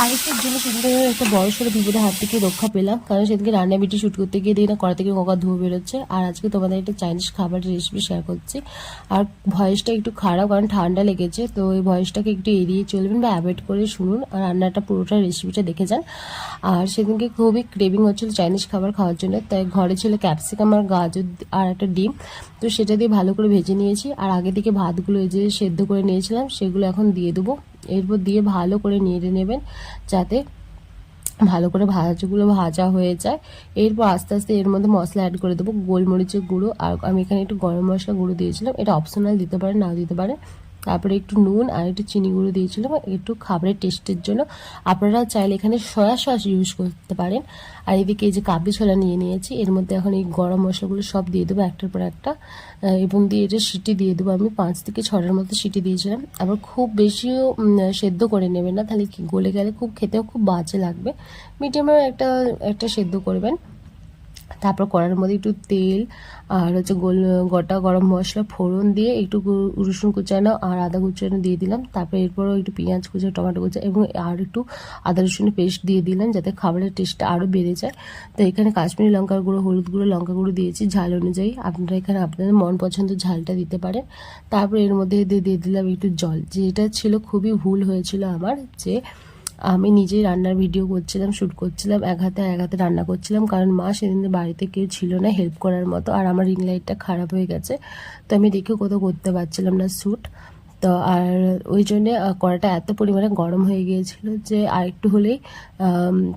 আরেকটার জন্য সেদিনকে একটা বড় সড়ো হাত থেকে রক্ষা পেলাম। কারণ সেদিনকে রান্না বিটি শুট করতে গিয়ে দেখি না কড়া থেকে কোকা ধুয়ে বেরোচ্ছে। আর আজকে তোমাদের একটা চাইনিজ খাবারের রেসিপি শেয়ার করছি। আর ভয়েসটা একটু খারাপ কারণ ঠান্ডা লেগেছে, তো এই ভয়েসটাকে একটু এড়িয়ে চলবেন বা অ্যাভয়েড করে শুনুন আর রান্নাটা পুরোটা রেসিপিটা দেখে যান। আর সেদিনকে খুবই ক্রেভিং হচ্ছিল চাইনিজ খাবার খাওয়ার জন্য, তাই ঘরে ছিল ক্যাপসিকাম আর গাজর আর একটা ডিম। তো সেটা দিয়ে ভালো করে ভেজে নিয়েছি। আর আগে থেকে ভাতগুলো যে সেদ্ধ করে নিয়েছিলাম, সেগুলো এখন দিয়ে দেবো। এরপর দিয়ে ভালো করে নেড়ে নেবেন যাতে ভালো করে ভাজাগুলো ভাজা হয়ে যায়। এরপর আস্তে আস্তে এর মধ্যে মশলা অ্যাড করে দেবো গোলমরিচের গুঁড়ো। আর আমি এখানে একটু গরম মশলা গুঁড়ো দিয়েছিলাম। এটা অপশনাল দিতে পারেন, নাও দিতে পারেন। তারপরে একটু নুন আর একটু চিনি গুঁড়ো দিয়েছিলাম। একটু খাবারের টেস্টের জন্য। আপনারা চাইলে এখানে সয়া সস ইউজ করতে পারেন। আর এদিকে এই যে কাবলি ছোলা নিয়ে নিয়েছি, এর মধ্যে এখন এই গরম মশলাগুলো সব দিয়ে দেবো একটার পর একটা। এবং দিয়ে এটা সিটি দিয়ে দেবো আমি, পাঁচ থেকে ছটার মতো সিটি দিয়েছিলাম। আবার খুব বেশিও সেদ্ধ করে নেবেন না, তাহলে গলে গেলে খুব খেতেও খুব বাজে লাগবে। মিডিয়ামের একটা একটা সেদ্ধ করবেন। তারপর কড়ার মধ্যে একটু তেল আর হচ্ছে গোল গোটা গরম মশলা ফোড়ন দিয়ে একটু রসুন কুচানো আর আদা কুচানো দিয়ে দিলাম। তারপর এরপরও একটু পেঁয়াজ কুচা, টমেটো কুচা এবং আর একটু আদা রসুনের পেস্ট দিয়ে দিলাম যাতে খাবারের টেস্টটা আরও বেড়ে যায়। তো এখানে কাশ্মীরি লঙ্কার গুঁড়ো, হলুদ গুঁড়ো, লঙ্কা গুঁড়ো দিয়েছি ঝাল অনুযায়ী। আপনারা এখানে আপনাদের মন পছন্দ ঝালটা দিতে পারেন। তারপর এর মধ্যে দিয়ে দিয়ে দিলাম একটু জল। যেটা ছিল খুবই ভুল হয়েছিল আমার যে আমি নিজেই রান্নার ভিডিও করছিলাম শ্যুট করছিলাম, এক হাতে এক হাতে রান্না করছিলাম। কারণ মা সেদিন বাড়িতে কেউ ছিল না হেল্প করার মতো। আর আমার রিং লাইটটা খারাপ হয়ে গেছে। তো আমি দেখেও কোথাও করতে পারছিলাম না শ্যুট তো আর ওই জন্যে কড়াটা এত পরিমাণে গরম হয়ে গিয়েছিল যে আর একটু হলেই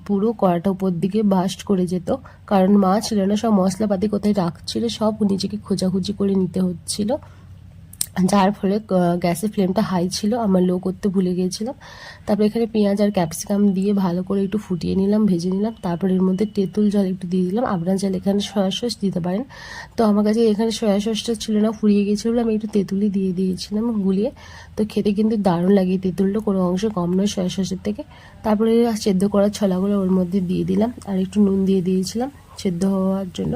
পুরো কড়াটা উপর দিকে বাস্ট করে যেত। কারণ মা ছিল না, সব মশলাপাতি কোথায় রাখছিল, সব নিজেকে খোঁজাখুঁজি করে নিতে হচ্ছিল। যার ফলে গ্যাসের ফ্লেমটা হাই ছিল, আমার লো করতে ভুলে গিয়েছিলাম। তারপর এখানে পেঁয়াজ আর ক্যাপসিকাম দিয়ে ভালো করে একটু ফুটিয়ে নিলাম, ভেজে নিলাম। তারপর এর মধ্যে তেঁতুল জল একটু দিয়ে দিলাম। আপনার জল এখানে সয়া সস দিতে পারেন। তো আমার কাছে এখানে সয়া সসটা ছিল না, ফুরিয়ে গিয়েছিল আমি একটু তেঁতুলি দিয়ে দিয়েছিলাম গুলিয়ে। তো খেতে কিন্তু দারুণ লাগে তেঁতুলটা, কোনো অংশ কম নয় সয়া সসের থেকে। তারপরে সেদ্ধ করা ছলাগুলো ওর মধ্যে দিয়ে দিলাম। আর একটু নুন দিয়ে দিয়েছিলাম। সেদ্ধ হওয়ার জন্য।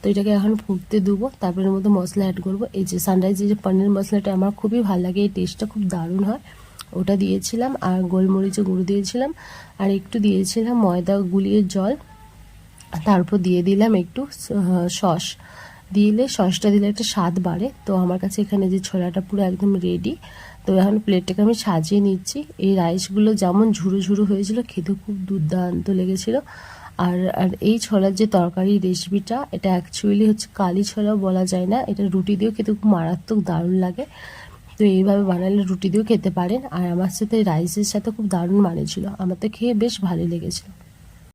তো এটাকে এখন ফুটতে দেবো, তারপরে এর মধ্যে মশলা অ্যাড করব। এই যে সানরাইজের যে পনির মশলাটা আমার খুবই ভালো লাগে, এই টেস্টটা খুব দারুণ হয়। ওটা দিয়েছিলাম, আর গোলমরিচে গুঁড়ো দিয়েছিলাম, আর একটু দিয়েছিলাম ময়দা গুলিয়ে জল। তারপর দিয়ে দিলাম একটু সস। দিলে সসটা দিলে একটা স্বাদ বাড়ে। তো আমার কাছে এখানে যে ছোলাটা পুরো একদম রেডি তো এখন প্লেটটাকে আমি সাজিয়ে নিচ্ছি। এই রাইসগুলো যেমন ঝুরো ঝুরো হয়েছিল, খেতে খুব দুর্দান্ত লেগেছিল। আর আর এই ছোলার যে তরকারি রেসিপিটা, এটা অ্যাকচুয়ালি হচ্ছে কালি ছোলাও বলা যায় না। এটা রুটি দিয়েও খেতে খুব মারাত্মক দারুণ লাগে। তো এইভাবে বানালে রুটি দিয়েও খেতে পারেন। আর আমার সাথে রাইসের সাথে খুব দারুণ মানেছিল আমার তো খেয়ে বেশ ভালো লেগেছিল।